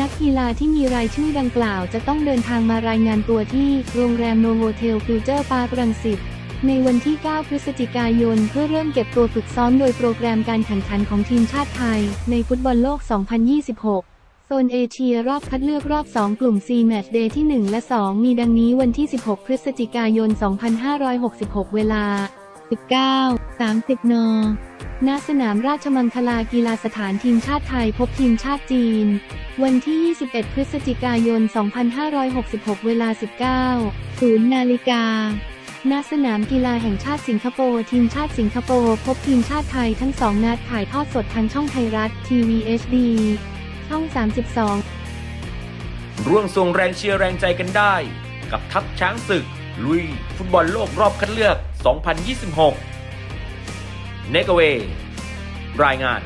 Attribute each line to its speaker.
Speaker 1: นักกีฬาที่มีรายชื่อดังกล่าวจะต้องเดินทางมารายงานตัวที่โรงแรมโนโวเทลฟิวเจอร์ปาร์ครังสิตในวันที่ 9 พฤศจิกายน เพื่อเริ่มเก็บตัวฝึกซ้อมโดยโปรแกรมการแข่งขันของทีมชาติไทย ในฟุตบอลโลก 2026โซนเอเชียรอบคัดเลือกรอบ 2 กลุ่ม C แมตช์เดย์ที่ 1 และ 2 มีดังนี้วันที่ 16 พฤศจิกายน 2566 เวลา 19 30 น ณสนามราชมังคลากีฬาสถานทีมชาติไทยพบทีมชาติจีน วันที่ 21 พฤศจิกายน 2566 เวลา 19 0 นาฬิกาณสนามกีฬาแห่งชาติสิงคโปร์ทีมชาติสิงคโปร์พบทีมชาติไทยทั้งสองนัดถ่ายทอดสดทางช่องไทยรัฐทีวี HD ช่อง 32
Speaker 2: ร่วมส่งแรงเชียร์แรงใจกันได้ กับทัพช้างศึก ลุย ฟุตบอลโลกรอบคัดเลือก 2026 เนกเวรายงาน